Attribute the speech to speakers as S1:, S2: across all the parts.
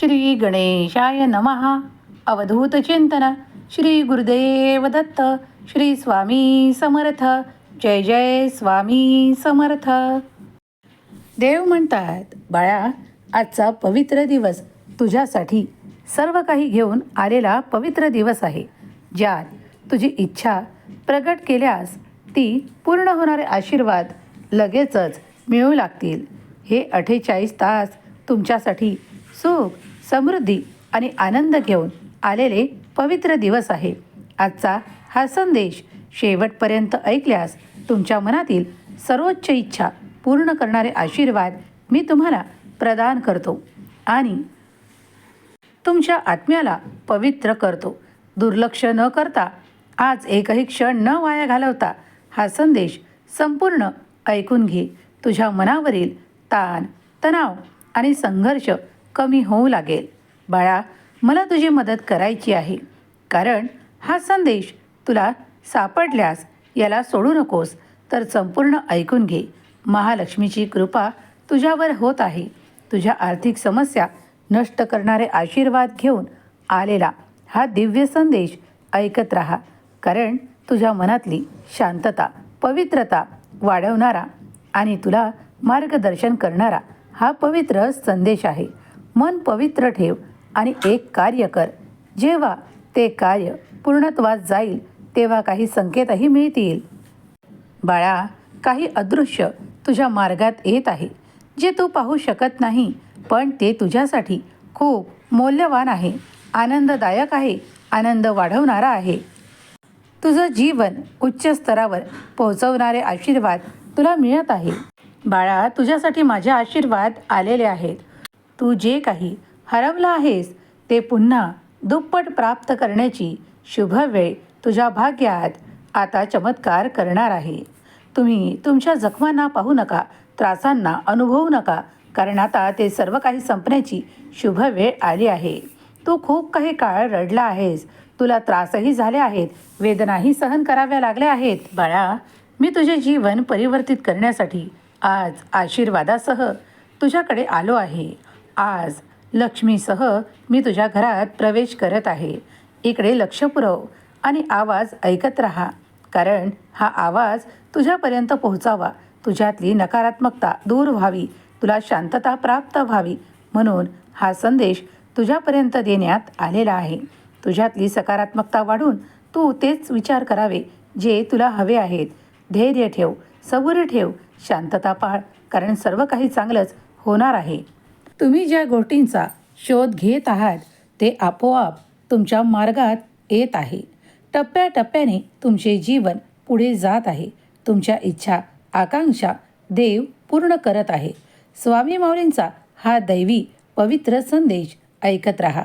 S1: श्री गणेशाय नमः। अवधूत चिंतन। श्री गुरुदेव दत्त। श्री स्वामी समर्थ। जय जय स्वामी समर्थ। देव म्हणतात बाळा आजचा पवित्र दिवस तुझ्यासाठी सर्व काही घेऊन आलेला पवित्र दिवस आहे. ज्यात तुझी इच्छा प्रगट केल्यास ती पूर्ण होणारे आशीर्वाद लगेचच मिळू लागतील. हे अठ्ठेचाळीस तास तुमच्यासाठी सुख समृद्धी आणि आनंद घेऊन आलेले पवित्र दिवस आहे. आजचा हा संदेश शेवटपर्यंत ऐकल्यास तुमच्या मनातील सर्वोच्च इच्छा पूर्ण करणारे आशीर्वाद मी तुम्हाला प्रदान करतो आणि तुमच्या आत्म्याला पवित्र करतो. दुर्लक्ष न करता आज एकही क्षण न वाया घालवता हा संदेश संपूर्ण ऐकून घे. तुझ्या मनावरील ताण तणाव आणि संघर्ष कमी होऊ लागेल. बाळा मला तुझी मदत करायची आहे. कारण हा संदेश तुला सापडल्यास याला सोडू नकोस तर संपूर्ण ऐकून घे. महालक्ष्मीची कृपा तुझ्यावर होत आहे. तुझ्या आर्थिक समस्या नष्ट करणारे आशीर्वाद घेऊन आलेला हा दिव्य संदेश ऐकत राहा. कारण तुझ्या मनातली शांतता पवित्रता वाढवणारा आणि तुला मार्गदर्शन करणारा हा पवित्र संदेश आहे. मन पवित्र ठेव आणि एक कार्य कर. जेव्हा ते कार्य पूर्णत्वास जाईल तेव्हा काही संकेतही मिळतील. बाळा काही अदृश्य तुझ्या मार्गात येत आहे जे तू पाहू शकत नाही पण ते तुझ्यासाठी खूप मौल्यवान आहे आनंददायक आहे आनंद वाढवणारा आहे. तुझं जीवन उच्च स्तरावर पोहोचवणारे आशीर्वाद तुला मिळत आहे. बाळा तुझ्यासाठी माझे आशीर्वाद आलेले आहेत. तू जे काही हरवलं आहेस ते पुन्हा दुप्पट प्राप्त करण्याची शुभ वेळ तुझ्या भाग्यात आता चमत्कार करणार आहे. तुम्ही तुमच्या जखमांना पाहू नका त्रासांना अनुभवू नका कारण आता ते सर्व काही संपण्याची शुभ वेळ आली आहे. तू खूप काही काळ रडला आहेस तुला त्रासही झाले आहेत वेदनाही सहन कराव्या लागल्या आहेत. बाळा मी तुझे जीवन परिवर्तित करण्यासाठी आज आशीर्वादासह तुझ्याकडे आलो आहे. आज लक्ष्मीसह मी तुझ्या घरात प्रवेश करत आहे. इकडे लक्ष पुरव आणि आवाज ऐकत राहा. कारण हा आवाज तुझ्यापर्यंत पोहोचावा. तुझ्यातली नकारात्मकता दूर व्हावी. तुला शांतता प्राप्त व्हावी. म्हणून हा संदेश तुझ्यापर्यंत देण्यात आलेला आहे. तुझ्यातली सकारात्मकता वाढून तू तेच विचार करावे जे तुला हवे आहेत. धैर्य ठेव सबुर ठेव शांतता पाळ. कारण सर्व काही चांगलंच होणार आहे. तुम्ही ज्या गोष्टींचा शोध घेत आहात ते आपोआप तुमच्या मार्गात येत आहे. टप्प्याटप्प्याने तुमचे जीवन पुढे जात आहे. तुमच्या इच्छा आकांक्षा देव पूर्ण करत आहे. स्वामी माऊलींचा हा दैवी पवित्र संदेश ऐकत राहा.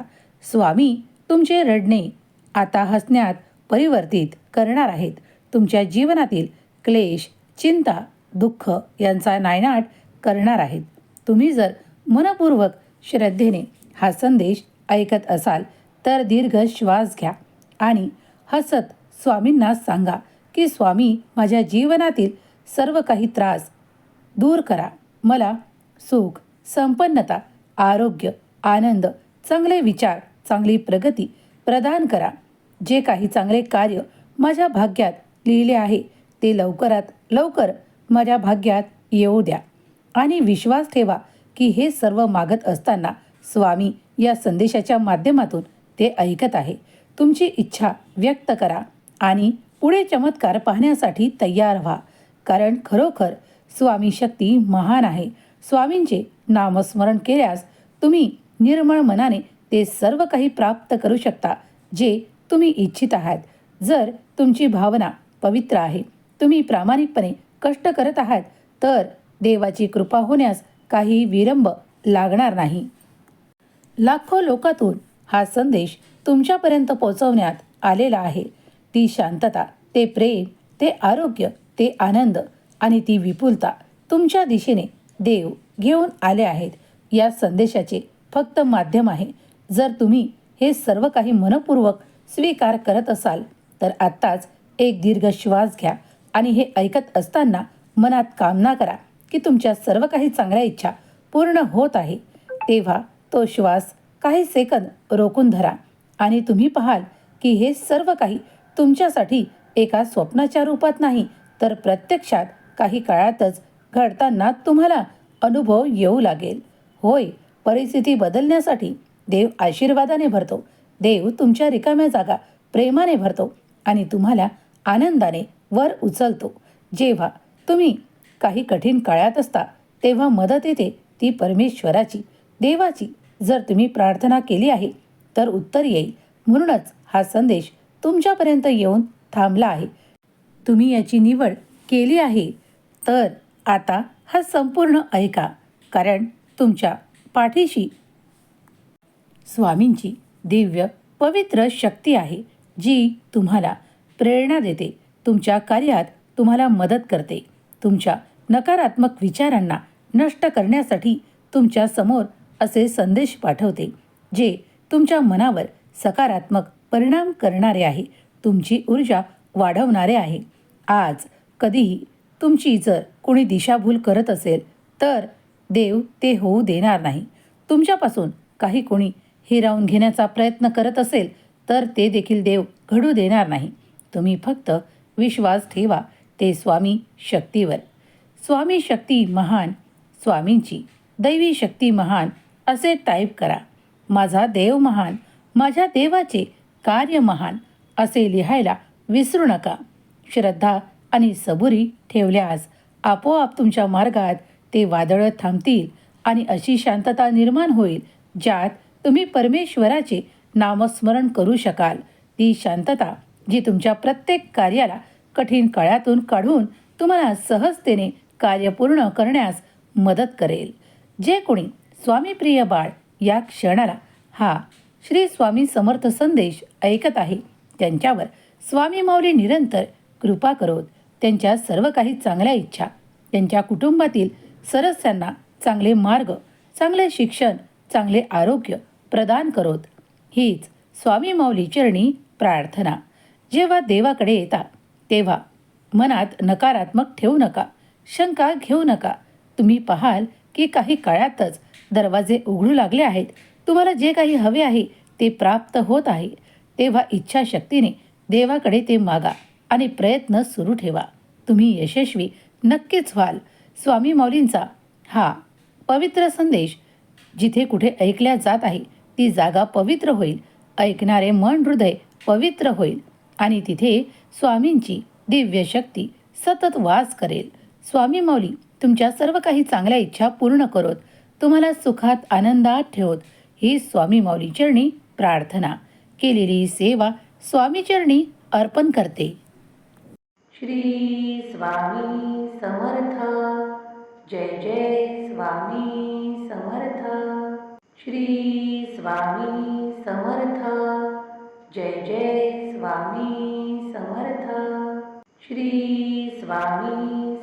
S1: स्वामी तुमचे रडणे आता हसण्यात परिवर्तित करणार आहेत. तुमच्या जीवनातील क्लेश चिंता दुःख यांचा नायनाट करणार आहेत. तुम्ही जर मनपूर्वक श्रद्धेने हा संदेश ऐकत असाल तर दीर्घ श्वास घ्या आणि हसत स्वामींना सांगा की स्वामी माझ्या जीवनातील सर्व काही त्रास दूर करा. मला सुख संपन्नता आरोग्य आनंद चांगले विचार चांगली प्रगती प्रदान करा. जे काही चांगले कार्य माझ्या भाग्यात लिहिले आहे ते लवकरात लवकर माझ्या भाग्यात येऊ द्या आणि विश्वास ठेवा की हे सर्व मागत असताना स्वामी या संदेशाच्या माध्यमातून ते ऐकत आहे. तुमची इच्छा व्यक्त करा आणि पुढे चमत्कार पाहण्यासाठी तयार व्हा. कारण खरोखर स्वामी शक्ती महान आहे. स्वामींचे नामस्मरण केल्यास तुम्ही निर्मळ मनाने ते सर्व काही प्राप्त करू शकता जे तुम्ही इच्छित आहात. जर तुमची भावना पवित्र आहे तुम्ही प्रामाणिकपणे कष्ट करत आहात तर देवाची कृपा होण्यास काही विरंब लागणार नाही. लाखो लोकातून हा संदेश तुमच्यापर्यंत पोहोचवण्यात आलेला आहे. ती शांतता ते प्रेम ते आरोग्य ते आनंद आणि ती विपुलता तुमच्या दिशेने देव घेऊन आले आहेत. या संदेशाचे फक्त माध्यम आहे. जर तुम्ही हे सर्व काही मनपूर्वक स्वीकार करत असाल तर आत्ताच एक दीर्घ श्वास घ्या आणि हे ऐकत असताना मनात कामना करा. की तुमच्या सर्व काही चांगल्या इच्छा पूर्ण होत आहे. तेव्हा तो श्वास काही सेकंद रोखून धरा आणि तुम्ही पाहाल की हे सर्व काही तुमच्यासाठी एका स्वप्नाच्या रूपात नाही तर प्रत्यक्षात काही काळातच घडताना तुम्हाला अनुभव येऊ लागेल. होय परिस्थिती बदलण्यासाठी देव आशीर्वादाने भरतो. देव तुमच्या रिकाम्या जागा प्रेमाने भरतो आणि तुम्हाला आनंदाने वर उचलतो. जेव्हा तुम्ही काही कठीण काळात असता तेव्हा मदत येते ती परमेश्वराची. देवाची जर तुम्ही प्रार्थना केली आहे तर उत्तर येईल. म्हणूनच हा संदेश तुमच्यापर्यंत येऊन थांबला आहे. तुम्ही याची निवड केली आहे. तर आता हा संपूर्ण ऐका कारण तुमच्या पाठीशी स्वामींची दिव्य पवित्र शक्ती आहे जी तुम्हाला प्रेरणा देते. तुमच्या कार्यात तुम्हाला मदत करते. तुमच्या नकारात्मक विचारांना नष्ट करण्यासाठी तुमच्यासमोर असे संदेश पाठवते जे तुमच्या मनावर सकारात्मक परिणाम करणारे आहे तुमची ऊर्जा वाढवणारे आहे. आज कधीही तुमची जर कोणी दिशाभूल करत असेल तर देव ते होऊ देणार नाही. तुमच्यापासून काही कोणी हिरावून घेण्याचा प्रयत्न करत असेल तर ते देखील देव घडू देणार नाही. तुम्ही फक्त विश्वास ठेवा ते स्वामी शक्तीवर. स्वामी शक्ती महान स्वामींची. दैवी शक्ती महान असे टाईप करा. माझा देव महान माझ्या देवाचे कार्य महान असे लिहायला विसरू नका. श्रद्धा आणि सबुरी ठेवल्यास आपोआप तुमच्या मार्गात ते वादळं थांबतील आणि अशी शांतता निर्माण होईल ज्यात तुम्ही परमेश्वराचे नामस्मरण करू शकाल. ती शांतता जी तुमच्या प्रत्येक कार्याला कठीण काळातून काढून तुम्हाला सहजतेने कार्य पूर्ण करण्यास मदत करेल. जे कोणी स्वामीप्रिय बाळ या क्षणाला हा श्री स्वामी समर्थ संदेश ऐकत आहे त्यांच्यावर स्वामी माऊली निरंतर कृपा करोत. त्यांच्या सर्व काही चांगल्या इच्छा त्यांच्या कुटुंबातील सदस्यांना चांगले मार्ग चांगले शिक्षण चांगले आरोग्य प्रदान करोत. हीच स्वामी माऊली चरणी प्रार्थना. जेव्हा देवाकडे येता तेव्हा मनात नकारात्मक ठेवू नका. शंका घेऊ नका. तुम्ही पाहाल की काही काळातच दरवाजे उघडू लागले आहेत. तुम्हाला जे काही हवे आहे ते प्राप्त होत आहे. तेव्हा इच्छाशक्तीने देवाकडे ते मागा आणि प्रयत्न सुरू ठेवा. तुम्ही यशस्वी नक्कीच व्हाल. स्वामी मौलींचा हा पवित्र संदेश जिथे कुठे ऐकल्या जात आहे ती जागा पवित्र होईल. ऐकणारे मन हृदय पवित्र होईल आणि तिथे स्वामींची दिव्य शक्ती सतत वास करेल. स्वामी माऊली तुमच्या सर्व काही चांगल्या इच्छा पूर्ण करोत. तुम्हाला सुखात आनंदात ठेवत. ही स्वामी माऊली चरणी प्रार्थना. केलेली सेवा स्वामी चरणी अर्पण करते. श्री स्वामी समर्थ. जय जय स्वामी समर्थ. श्री स्वामी समर्थ. जय जय स्वामी समर्थ. श्री स्वामी